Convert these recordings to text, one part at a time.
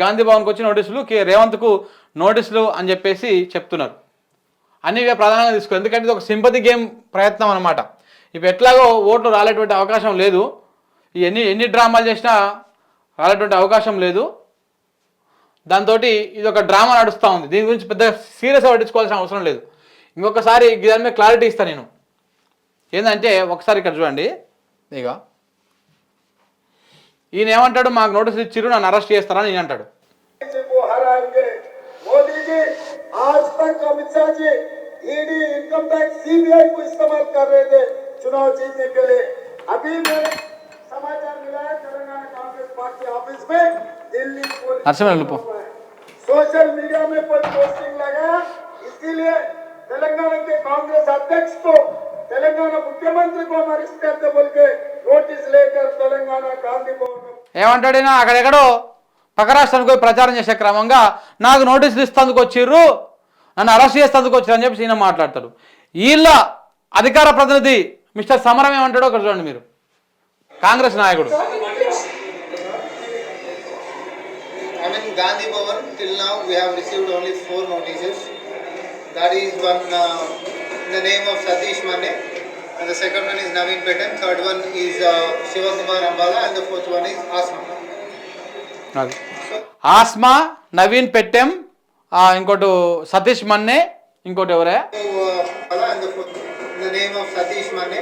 గాంధీ భవన్కి వచ్చి నోటీసులు కే రేవంత్కు నోటీసులు అని చెప్పేసి చెప్తున్నారు. అన్ని ప్రధానంగా తీసుకో ఎందుకంటే ఇది ఒక సింపతి గేమ్ ప్రయత్నం అనమాట ఇప్పుడు ఎట్లాగో ఓట్లు రాలేటువంటి అవకాశం లేదు. ఎన్ని ఎన్ని డ్రామాలు చేసినా రాలేటువంటి అవకాశం లేదు. దాంతో ఇది ఒక డ్రామా నడుస్తూ ఉంది. దీని గురించి పెద్ద సీరియస్గా పట్టించుకోవాల్సిన అవసరం లేదు. ఇంకొకసారి దాని మీద క్లారిటీ ఇస్తాను నేను. ఏంటంటే ఒకసారి ఇక్కడ చూడండి. ఇక ఈయన ఏమంటాడు మాకు నోటీసులు ఇచ్చిర్రు నన్ను అరెస్ట్ చేస్తారని ఈయన అంటాడు जी को हराएंगे मोदी जी आज तक Amit Shah ji ED income tax CBI को इस्तेमाल कर रहे थे चुनाव जीतने के लिए अभी मेरे समाचार मिला है तेलंगाना कांग्रेस पार्टी ऑफिस में दिल्ली पुलिस నరసింహ వెళ్ళిపో सोशल मीडिया में कोई पोस्टिंग लगाया इसीलिए तेलंगाना के कांग्रेस अध्यक्ष को तेलंगाना मुख्यमंत्री को हम अरेस्ट करते बोल के నోటీస్ ఏమంటాడైనా? అక్కడెక్కడో పక్క రాష్ట్రానికి పోయి ప్రచారం చేసే క్రమంగా నాకు నోటీసులు ఇస్తందుకు వచ్చిర్రు నన్ను అరెస్ట్ చేస్తందుకు వచ్చారు అని చెప్పి ఈయన మాట్లాడతాడు. వీళ్ళ అధికార ప్రతినిధి మిస్టర్ సమరం ఏమంటాడో ఒకటి చూడండి మీరు. కాంగ్రెస్ నాయకుడు. And the second one is Naveen Petan, third one is uh, Shivakumar Ambala, and the fourth one is Asma. Asma Naveen పెట్టెం ఆ, ఇంకోటి సతీష్ మన్నే ఇంకోటి ఎవరే So, uh, Ambala and the fourth, the name of Satish Mane,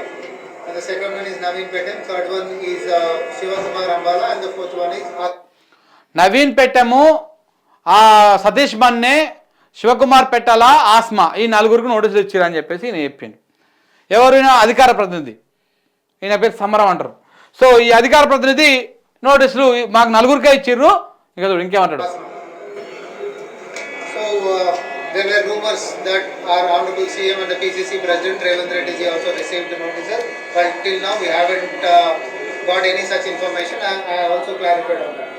and the second one is Naveen Petan, third one is uh, Shivakumar Ambala, and the fourth one is Asma. Naveen పెట్టెము ఆ సతీష్ మన్నే శివకుమార్ పెట్టాల ఆస్మా ఈ నలుగురికి నోటీసులు ఇచ్చారని చెప్పేసి ఈయన చెప్పిండు ఎవరు ఈయన అధికార ప్రతినిధి ఈయన పేరు సమరం అంటారు సో ఈ అధికార ప్రతినిధి నోటీసులు మాకు నలుగురికే ఇచ్చిర్రు ఇక చూడు ఇంకేమంటాడు uh, there were rumors that our honorable CM and the PCC president Revant Reddy ji also received the notices, but till now we haven't uh, got any such information. I, I also clarified on that.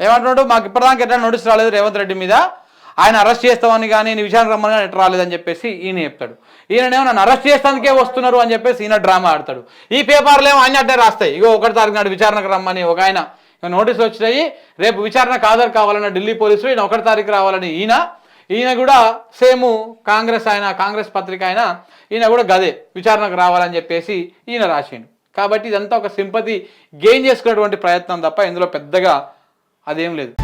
ఏమంటున్నాడు మాకు ఇప్పటిదాకా ఎట్లా notice రాలేదు రేవంత్ రెడ్డి మీద ఆయన arrest చేస్తామని కానీ నేను విచారణ రమ్మని కానీ ఎట్లా రాలేదని చెప్పేసి ఈయన చెప్తాడు. ఈయననేమో నన్ను అరెస్ట్ చేస్తానికే వస్తున్నారు అని చెప్పేసి ఈయన డ్రామా ఆడతాడు. ఈ పేపర్లు ఏమో అన్ని అడ్డే రాస్తాయి. ఇగో ఒకటి తారీఖు నాడు విచారణకు రమ్మని ఒక ఆయన నోటీసు నోటీసులు వచ్చినాయి. రేపు విచారణకు హాజరు కావాలన్న ఢిల్లీ పోలీసులు ఈయన ఒకటి తారీఖు రావాలని ఈయన. ఈయన కూడా సేమ్ కాంగ్రెస్ ఆయన కాంగ్రెస్ పత్రిక ఆయన ఈయన కూడా గదే విచారణకు రావాలని చెప్పేసి ఈయన రాసిండు. కాబట్టి ఇదంతా ఒక సింపతి గెయిన్ చేసుకునేటువంటి ప్రయత్నం తప్ప ఇందులో పెద్దగా అదేం లేదు.